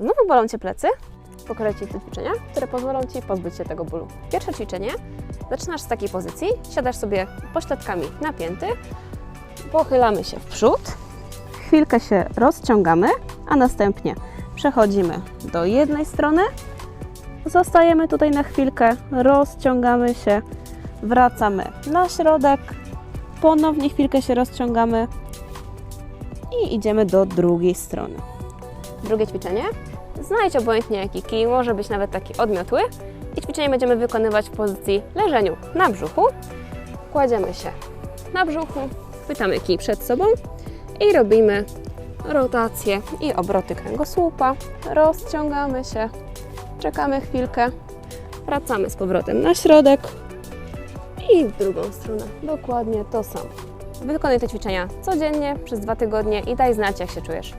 Znowu bolą Cię plecy? Pokażę Ci te ćwiczenia, które pozwolą Ci pozbyć się tego bólu. Pierwsze ćwiczenie. Zaczynasz z takiej pozycji, siadasz sobie pośladkami napięty, pochylamy się w przód, chwilkę się rozciągamy, a następnie przechodzimy do jednej strony, zostajemy tutaj na chwilkę, rozciągamy się, wracamy na środek, ponownie chwilkę się rozciągamy i idziemy do drugiej strony. Drugie ćwiczenie. Znajdź obojętnie jaki kij, może być nawet taki odmiotły. I ćwiczenie będziemy wykonywać w pozycji leżeniu na brzuchu. Kładziemy się na brzuchu, chwytamy kij przed sobą i robimy rotację i obroty kręgosłupa. Rozciągamy się, czekamy chwilkę, wracamy z powrotem na środek i w drugą stronę. Dokładnie to samo. Wykonuj te ćwiczenia codziennie przez dwa tygodnie i daj znać, jak się czujesz.